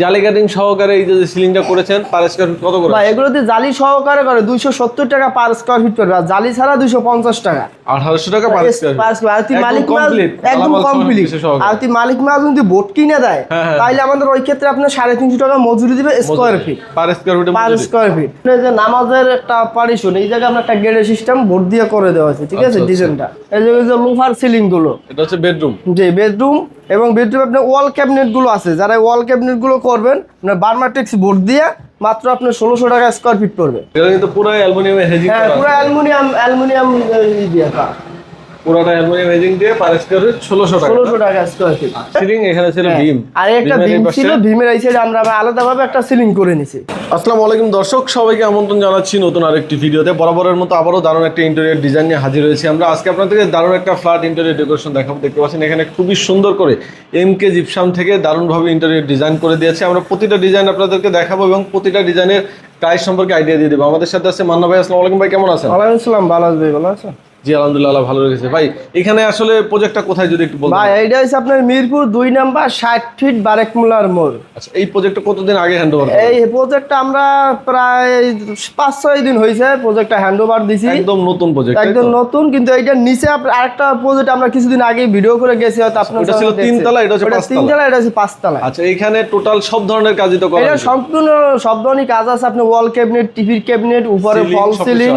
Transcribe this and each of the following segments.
জালি কাটিং সহকারে এই যে সিলিংটা করেছেন পার স্কয়ার ফিট কত করে? এগুলোতে জালি সহকারে করে দুইশো সত্তর টাকা পার স্কোয়ার ফিট পড়বে আর জালি ছাড়া দুইশো পঞ্চাশ টাকা। আঠারোশো টাকা পার স্কয়ার। আর তুই মালিক মাল একদম কমপ্লিট আর তুই মালিক মাল যদি বোট কিনে দেয় হ্যাঁ, হ্যাঁ। তাহলে আমাদের ওই ক্ষেত্রে সাড়ে তিনশো টাকা মজুরি দিবে স্কোয়ার ফিট পার স্কয়ার ফিটে পার স্কোয়ার ফিট যে নামাজের একটা পারিশন এই জায়গায় আমরা একটা গেটের সিস্টেম বোর্ড দিয়ে করে দেওয়া আছে ঠিক আছে আচ্ছা, আচ্ছা। ডিজাইনটা এই যে লোফার সিলিংগুলো। এটা হচ্ছে বেডরুম যে বেডরুম এবং ভিতরে আপনার ওয়াল ক্যাবিনেটগুলো আছে। যারা ওয়াল ক্যাবিনেটগুলো করবেন আপনার বার্মাটেক্স বোর্ড দিয়ে মাত্র আপনার ষোলোশো টাকা স্কোয়ার ফিট পড়বে। পুরো অ্যালুমিনিয়ামে হেজিং হ্যাঁ পুরো অ্যালুমিনিয়াম অ্যালুমিনিয়াম দিয়ে পুরোটা অ্যালুমিনিয়াম হেজিং দিয়ে পার স্কয়ার ফিট ষোলোশো টাকা। ষোলোশো টাকা স্কোয়ার ফিট সিলিং এখানে ছিল ভীম। আর একটা বিম ছিল ভীমের এই সাইডে আমরা আলাদাভাবে একটা সিলিং করে নিছি। আসসালামু আলাইকুম দর্শক সবাইকে আমন্ত্রণ জানাচ্ছি নতুন আরেকটি ভিডিওতে। বরাবরের মতো আবারও দারুণ একটা ইন্টেরিয়র ডিজাইন নিয়ে হাজির হয়েছি আমরা। আজকে আপনাদেরকে দারুণ একটা ফ্ল্যাট ইন্টেরিয়র ডেকোরেশন দেখাবো। দেখতে পাচ্ছেন এখানে খুবই সুন্দর করে এম কে জিপসাম থেকে দারুণভাবে ইন্টেরিয়র ডিজাইন করে দিয়েছে। আমরা প্রতিটা ডিজাইন আপনাদেরকে দেখাবো এবং প্রতিটা ডিজাইনের প্রাইস সম্পর্কে আইডিয়া দিয়ে দেবো। আমাদের সাথে আছে মান্না ভাই। আসসালামু আলাইকুম ভাই কেমন আছেন? ওয়ালাইকুম আসসালাম ভালো আছে ভালো আছে জি আলহামদুলিল্লাহ ভালো রেখেছে। ভাই এখানে আসলে প্রজেক্টটা কোথায় যদি একটু বলতেন? ভাই এইটা হচ্ছে আপনার মিরপুর দুই নাম্বার ষাট ফিট বারেকমুলার মোড়। আচ্ছা এই প্রজেক্টটা কতদিন আগে হ্যান্ড ওভার এই প্রজেক্টটা আমরা প্রায় পাঁচ ছয় দিন হয়েছে প্রজেক্টটা হ্যান্ড ওভার দিছি। একদম নতুন প্রজেক্ট একদম নতুন কিন্তু এইটার নিচে আরেকটা প্রজেক্ট আমরা কিছুদিন আগে ভিডিও করে গেছি হয়তো আপনার ওটা ছিল দেখছেন। তিনতলা, এটা হচ্ছে পাঁচতলা। তিনতলা এটা হচ্ছে পাঁচতলা। আচ্ছা এইখানে টোটাল সব ধরনের কাজই তো করা এটা। সম্পূর্ণ সব ধরনের কাজ আছে আপনি ওয়াল ক্যাবিনেট টিভির ক্যাবিনেট উপরে ফল সিলিং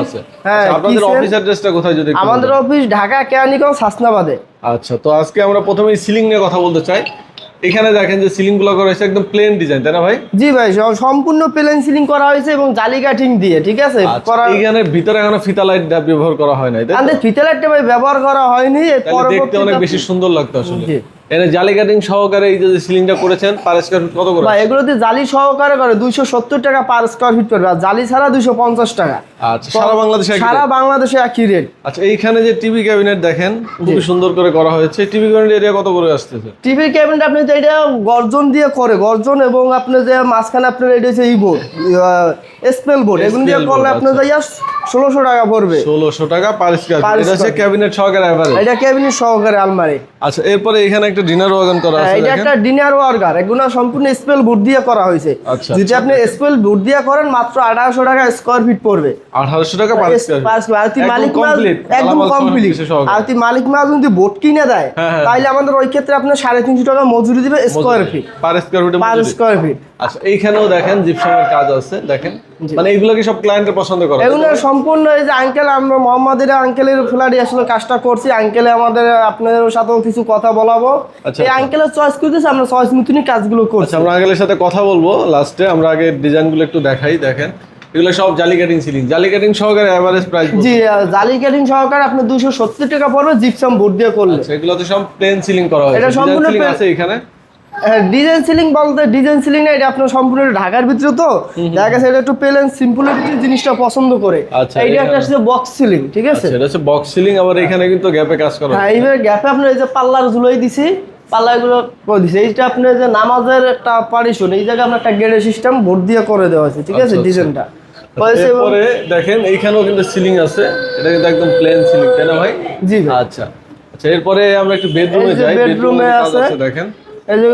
হ্যাঁ আচ্ছা, আপনাদের অফিস অ্যাড্রেসটা কোথায় যদি আমাদের অফিস ঢাকা কেরানীগঞ্জ হাসনাবাদে। আচ্ছা তো আজকে আমরা প্রথমে সিলিং নিয়ে কথা বলতে চাই। এখানে দেখেন যে সিলিংগুলো করা হয়েছে একদম প্লেন ডিজাইন তাই না ভাই? জি ভাই সব- সম্পূর্ণ প্লেন সিলিং করা হয়েছে এবং জালি কাটিং দিয়ে ঠিক আছে? আচ্ছা, করা এখানে ভিতরে এখানে ফিতা লাইট ব্যবহার করা হয় নাই তাই না আমাদের ফিতেলাইটটা ভাই ব্যবহার করা হয়নি দেখতে অনেক বেশি সুন্দর লাগতো আসলে। এখানে জালি কাটিং সহকারে এই যে সিলিংটা করেছেন পার স্কয়ার ফিট কত করে বা এগুলোতে জালি সহকারে করে দুইশো সত্তর টাকা পার স্কোয়ার ফিট পড়বে আর জালি ছাড়া দুইশো পঞ্চাশ টাকা। আচ্ছা সারা বাংলাদেশে সারা বাংলাদেশে একই রেট আচ্ছা এইখানে যে টিভি ক্যাবিনেট দেখেন খুবই সুন্দর করে করা হয়েছে। টিভি ক্যাবিনেট এরিয়া কত করে আসতেছে? টিভির ক্যাবিনেট আপনি তো এটা গর্জন দিয়ে করে গর্জন এবং আপনি যে মাঝখানে আপনার এটা হচ্ছে ই বোর্ড স্পেল বোর্ড এগুলো দিয়ে করলে board, আপনার যাইয়া ষোলোশো টাকা পড়বে ষোলোশো টাকা পার স্কয়ার ফিট এটা হচ্ছে ক্যাবিনেট সহকারে এভারেজ এটা ক্যাবিনেট সহকারে আলমারি। আচ্ছা এরপরে এখানে একটা ডিনার ওয়াগন করা হ্যাঁ, আছে এটা একটা ডিনার ওয়ার্কার এগুলো সম্পূর্ণ স্পেল বোর্ড দিয়ে করা হয়েছে। আচ্ছা, যদি আপনি স্পেল বোর্ড দিয়ে করেন মাত্র আঠারোশো টাকা স্কোয়ার ফিট পড়বে। আঠারোশো টাকা পার স্কয়ার তুই মালিক মাল একদম কমপ্লিট আর তুই মালিক মাল যদি বোর্ড কিনে দেয় হ্যাঁ, হ্যাঁ। তাহলে আমাদের ওই ক্ষেত্রে সাড়ে তিনশো টাকা মজুরি দিবে স্কোয়ার ফিট পার স্কয়ার ফিটে পার স্কোয়ার ফিট আচ্ছা এইখানেও দেখেন জিপসামের কাজ আছে দেখেন। মানে এইগুলো কি সব ক্লায়েন্টের পছন্দ করে? এগুলো সম্পূর্ণ এই যে আঙ্কেল আমরা মোহাম্মদের আঙ্কেলের ফ্ল্যাটে আসলে কাজটা করছি। আঙ্কেলে আমাদের আপনাদের সাথেও কিছু কথা বলাবো। আচ্ছা, এই আঙ্কেলের চয়েস করতেছে আমরা চয়েস মতনই কাজগুলো করছি। আচ্ছা আমরা আগের সাথে কথা বলব লাস্টে আমরা আগে ডিজাইনগুলো একটু দেখাই দেখেন। এগুলো সব জালি কাটিং সিলিং জালি কাটিং সহকারে এভারেজ প্রাইস জি জালি কাটিং সহকারে আপনি দুশো সত্তর টাকা পড়বে জিপসাম বোর্ড দিয়ে করলে। আচ্ছা এগুলো তো সব প্লেন সিলিং করা হয়েছে। এটা সম্পূর্ণ আছে এখানে? ডিজাইন সিলিং বলতে ডিজাইন সিলিং না এটা আপনার সম্পূর্ণ ঢাকার ভিতরে তো। দেখা গেছে এটা একটু প্লেন সিম্পলের ভিতরে জিনিসটা পছন্দ করে। আচ্ছা, এইটা একটা আসলে বক্স সিলিং ঠিক আছে? এটা হচ্ছে বক্স সিলিং আবার এখানে কিন্তু গ্যাপে কাজ করা হ্যাঁ এইবার গ্যাপে আপনার এই যে পাল্লার ঝুলাই দিছি পাল্লাগুলো করে দিছি। এইটা আপনার যে নামাজের একটা পারিশন এই জায়গায় আমরা একটা গেটের সিস্টেম বোর্ড দিয়ে করে দেওয়া হয়েছে ঠিক আছে আচ্ছা, আচ্ছা। ডিজাইনটা এবং- এরপরে দেখেন এইখানেও কিন্তু সিলিং আছে। এটা কিন্তু একদম প্লেন সিলিং তাই না ভাই? জি। আচ্ছা আচ্ছা এরপরে আমরা একটু বেডরুমে যাই। বেডরুমে আছে। আছে দেখেন। এই যে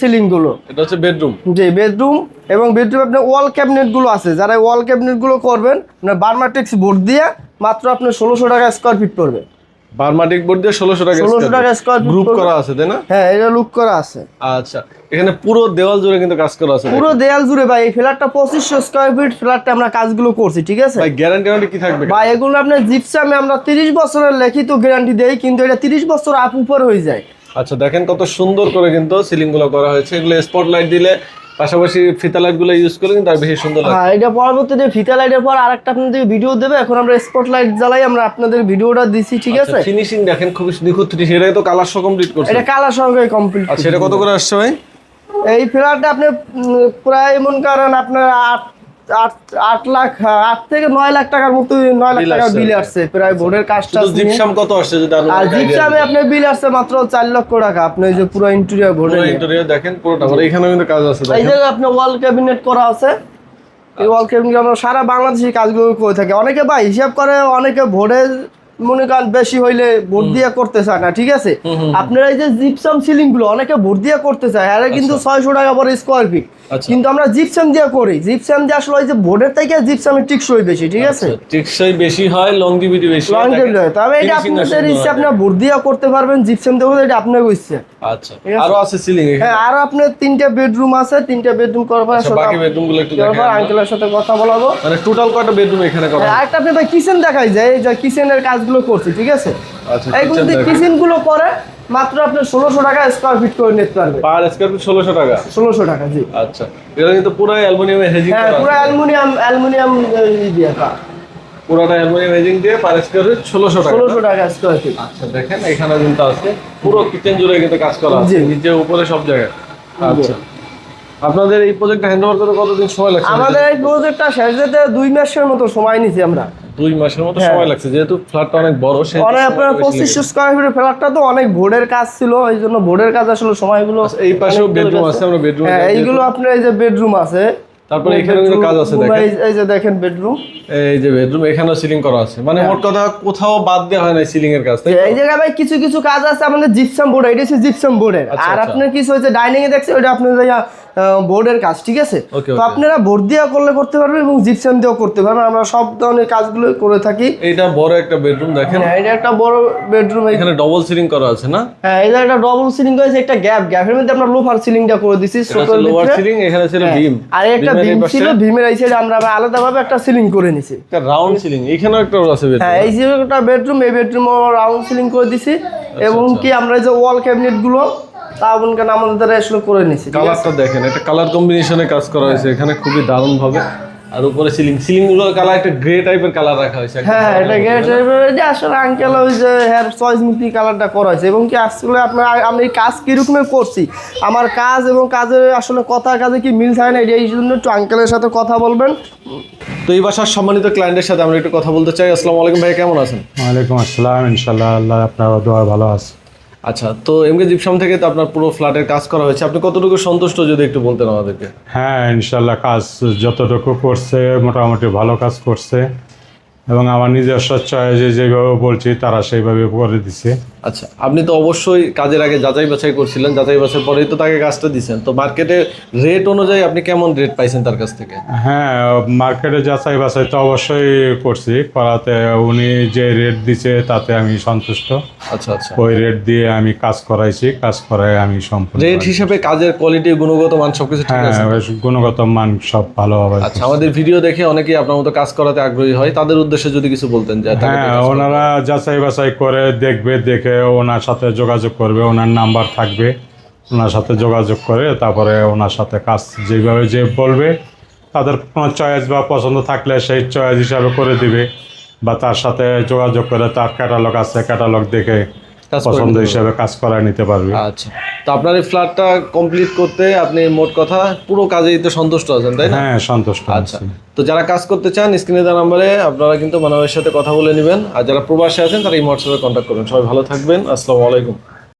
সিলিংগুলো এটা হচ্ছে বেডরুম। জি বেডরুম এবং বেডরুম আপনার ওয়াল ক্যাবিনেটগুলো আছে। যারা ওয়াল ক্যাবিনেটগুলো করবেন আপনার বার্মাটেক্স বোর্ড দিয়ে মাত্র আপনার ষোলোশো টাকা স্কোয়ার ফিট পড়বে। বার্মাটিক বোর্ড দিয়ে ষোলোশো টাকা ষোলোশো টাকা স্কোয়ার গ্রুপ করা আছে তাই না? হ্যাঁ এটা লুক করা আছে। আচ্ছা এখানে পুরো দেওয়াল জুড়ে কিন্তু কাজ করা আছে পুরো দেয়াল জুড়ে ভাই এই ফ্ল্যাটটা পঁচিশশো স্কোয়ার ফিট ফ্ল্যাটটা আমরা কাজগুলো করছি ঠিক আছে? ভাই গ্যারান্টি কি থাকবে বা এগুলো আপনার জিপসামে আমরা তিরিশ বছরের লিখিত গ্যারান্টি দেই কিন্তু এটা তিরিশ বছর আপ উপর হয়ে যায়। আচ্ছা দেখেন কত সুন্দর করে কিন্তু সিলিংগুলো করা হয়েছে। এগুলো স্পটলাইট দিলে পাশাপাশি ফিতা লাইটগুলো ইউজ করলে কিন্তু আর বেশি সুন্দর লাগে হ্যাঁ এটা পরবর্তীতে ফিতা লাইটের পর আরেকটা আপনাদের ভিডিও দেবে। এখন আমরা স্পট লাইট জ্বালাই আমরা আপনাদের ভিডিওটা দিছি ঠিক আছে? ফিনিশিং দেখেন খুব নিখুঁত ফিনিশিং এটা তো কালার সহ কমপ্লিট করছে। এটা কালার সঙ্গে কমপ্লিট আচ্ছা এটা কত করে আসছে ভাই? এই ফ্ল্যাটটা আপনি প্রায় মন করেন আপনার আট আট আট লাখ হ্যাঁ, আট থেকে নয় লাখ টাকার মতো নয় লাখ Bill টাকা বিল আসছে। প্রায় বোর্ডের কাজটা জিপসাম কত আসছে যদি আর জিপসামে আপনার বিল আসছে মাত্র চার লক্ষ টাকা। আপনি যে পুরো ইন্টেরিয়র পুরো ইন্টেরিয়র দেখেন পুরোটা এখানে কিন্তু কাজ আছে এই জায়গায় আপনার ওয়াল ক্যাবিনেট করা আছে। এই ওয়াল ক্যাবিনেট আমরা সারা বাংলাদেশে কাজগুলো করে থাকে। অনেকে ভাই হিসাব করে অনেকে ভোরে মনে করেন বেশি হইলে ভোট দিয়ে করতে চায় না ঠিক আছে? আপনারা এই যে জিপসাম সিলিংগুলো অনেকে ভোট দিয়ে করতে চায়। আরে কিন্তু ছয়শো টাকা পরে স্কোয়ার ফিট আচ্ছা। কিন্তু আমরা জিপসাম দিয়ে করি। জিপসাম দিয়ে আসলে ওই যে বোর্ডের থেকে জিপসামের টিকসই বেশি ঠিক আছে? টেকসই বেশি হয় লংজিভিটি বেশি হয়, লং দেখেন, টাইম তবে এটা আপনাদের ইচ্ছে হয়। আপনার ভোট দিয়ে করতে পারবেন জিপসাম দেবো এটা আপনার ইচ্ছে। আচ্ছা আরও আছে সিলিং হ্যাঁ আর আপনার তিনটা বেডরুম আছে তিনটা বেডরুম করবার আচ্ছা, বাকি বেডরুমগুলো একটু দেখাই আমরা। আঙ্কেলের সাথে কথা বলাবো। মানে টোটাল কয়টা বেডরুম এখানে করা আর একটা আপনি ভাই কিচেন দেখাই যায় এই যে কিচেনের কাজগুলো করছি ঠিক আছে? আচ্ছা এইগুলো কিচেনগুলো করে মাত্র আপনি ষোলোশো টাকা স্কোয়ার ফিট করে নিতে পারবেন পার স্কয়ার ফিট ষোলোশো টাকা? ষোলোশো টাকা জি। আচ্ছা। এটা কিন্তু পুরো অ্যালুমিনিয়ামে হেজিং হ্যাঁ পুরো। অ্যালুমিনিয়াম অ্যালুমিনিয়াম দিয়ে পুরোটা অ্যালুমিনিয়াম হেজিং দিয়ে পার স্কয়ার ফিট ষোলোশো টাকা। ষোলোশো টাকা স্কোয়ার ফিট আচ্ছা দেখেন এখানে কিন্তু আছে। পুরো কিচেন জুড়ে কিন্তু কাজ করা আছে। জি। নিচে উপরে সব জায়গায়। আচ্ছা। আপনাদের এই প্রজেক্টটা হ্যান্ড ওভার করতে কতদিন সময় লাগছে? আমাদের এই প্রজেক্টটা শেষ যেতে দুই মাসের মতো সময় নিছি আমরা। দুই মাসের মতো হ্যাঁ। সময় লাগছে। যেহেতু ফ্ল্যাটটা অনেক বড় সেই অনেক আপনার পঁচিশশো স্কোয়ার ফিটের ফ্ল্যাটটা তো অনেক বোর্ডের কাজ ছিল এই জন্য বোর্ডের কাজ আসলে সময়গুলো আচ্ছা, এই পাশেও বেডরুম আছে আমরা বেডরুম হ্যাঁ এইগুলো আপনার এই যে বেডরুম আছে। তারপরে এখানে কাজ আছে দেখেন। এই- যে দেখেন বেডরুম এই যে বেডরুম এখানেও সিলিং করা আছে। মানে হ্যাঁ। মোট কথা কোথাও বাদ দেওয়া হয় না সিলিং এর কাজ এই জায়গায় ভাই কিছু কিছু কাজ আছে আমাদের জিপসাম বোর্ড এটা হচ্ছে জিপসাম বোর্ডের আচ্ছা, আর আচ্ছা। আপনার কিছু হচ্ছে ডাইনিং এ দেখছে ওটা আপনার বোর্ডের কাজ ঠিক আছে? তো আপনারা বোর্ড দিয়ে করলে করতে পারবেন এবং জিপসাম দিয়েও করতে পারবেন। আমরা সব ধরনের কাজগুলো করে থাকি। এইটা বড় একটা বেডরুম দেখেন। হ্যাঁ এটা একটা বড় বেডরুম এখানে ডবল সিলিং করা আছে না? হ্যাঁ এটা একটা ডবল সিলিং করেছে একটা গ্যাপ গ্যাপের মধ্যে আমরা লোফার সিলিংটা করে দিছি এটা লোয়ার সিলিং এখানে ছিল হ্যাঁ। বিম আর একটা বিমের বিম ছিল ভীমের এই সাইডে আমরা আলাদাভাবে একটা সিলিং করে নিছি। একটা রাউন্ড সিলিং এখানেও একটা আছে বেডরুম হ্যাঁ এই যে একটা বেডরুম এই বেডরুম রাউন্ড সিলিং করে দিছি। আচ্ছা, এবং কি আমরা যে ওয়াল ক্যাবিনেটগুলো তা বোনকে আমাদের দ্বারা আসলে করে নিছি? কালারটা দেখেন একটা কালার কম্বিনেশনে কাজ করা হয়েছে এখানে খুবই দারুণ ভাবে আর উপরে সিলিং সিলিংগুলোর কালার একটা গ্রে টাইপের কালার রাখা হয়েছে হ্যাঁ এটা সাদার মধ্যে, এটা আসলে আঙ্কেল ওই যে হেয়ার চয়েস মূর্তি কালারটা করা হয়েছে এবং কি আসলে আপনার আমি কাজ কিরকমের করছি? আমার কাজ এবং কাজের আসলে কথা কাজে কি মিল থাকে না এই জন্য একটু আঙ্কেলের সাথে কথা বলবেন। তো এই বাসার সম্মানিত ক্লায়েন্টের সাথে আমরা একটু কথা বলতে চাই। আসসালামু আলাইকুম ভাই কেমন আছেন? ওয়ালাইকুম আসসালাম আল্লাহ আপনার দোয়া ভালো আছে। আচ্ছা তো এমকে জিপসাম থেকে তো আপনার পুরো ফ্ল্যাটের কাজ করা হয়েছে। আপনি কতটুকু সন্তুষ্ট যদি একটু বলতেন আমাদেরকে? হ্যাঁ ইনশাল্লাহ কাজ যতটুকু করছে, মোটামুটি ভালো কাজ করছে। এবং আমার নিজস্ব চয়েসে যেভাবে বলছি, তারা সেইভাবে করে দিছে। আচ্ছা আপনি তো অবশ্যই কাজের আগে যাচাই বাছাই করছিলেন যাচাই বাছাই পরেই তো তাকে কাজটা দিছেন। তো মার্কেটে রেট অনুযায়ী আপনি কেমন রেট পাইছেন তার কাছ থেকে? হ্যাঁ মার্কেটে যাচাই বাছাই তো অবশ্যই করছি করাতে উনি যে রেট দিছে তাতে আমি সন্তুষ্ট। আচ্ছা আচ্ছা। ওই রেট দিয়ে আমি কাজ করাইছি কাজ করাই আমি সম্পূর্ণ রেট হিসেবে কাজের কোয়ালিটি গুণগত মান সবকিছু ঠিক হ্যাঁ আছে? গুণগত মান সব ভালোভাবে আচ্ছা আমাদের ভিডিও দেখে অনেকেই আপনার মতো কাজ করাতে আগ্রহী হয়। তাদের উদ্দেশ্যে যদি কিছু বলতেন যে হ্যাঁ। ওনারা যাচাই বাছাই করে দেখবে দেখে ওনার সাথে যোগাযোগ করবে, ওনার নাম্বার থাকবে। ওনার সাথে যোগাযোগ করে তারপরে ওনার সাথে কাজ যেভাবে যে বলবে, তাদের কোনো চয়েস বা পছন্দ থাকলে সেই চয়েস হিসাবে করে দিবে। বা তার সাথে যোগাযোগ করে তার ক্যাটালগ আছে ক্যাটালগ দেখে পছন্দ হিসাবে কাজ করা নিতে পারবে। আচ্ছা। তো আপনার এই ফ্ল্যাটটা কমপ্লিট করতে আপনি মোট কথা পুরো কাজেই তো সন্তুষ্ট আছেন তাই না? হ্যাঁ সন্তুষ্ট আচ্ছা। তো যারা কাজ করতে চান স্ক্রিনে দেওয়া নাম্বারে আপনারা কিন্তু মানবের সাথে কথা বলে নেবেন। আর যারা প্রবাসে আছেন তারা এই হোয়াটসঅ্যাপে কন্ট্যাক্ট করবেন। সবাই ভালো থাকবেন। আসসালামু আলাইকুম।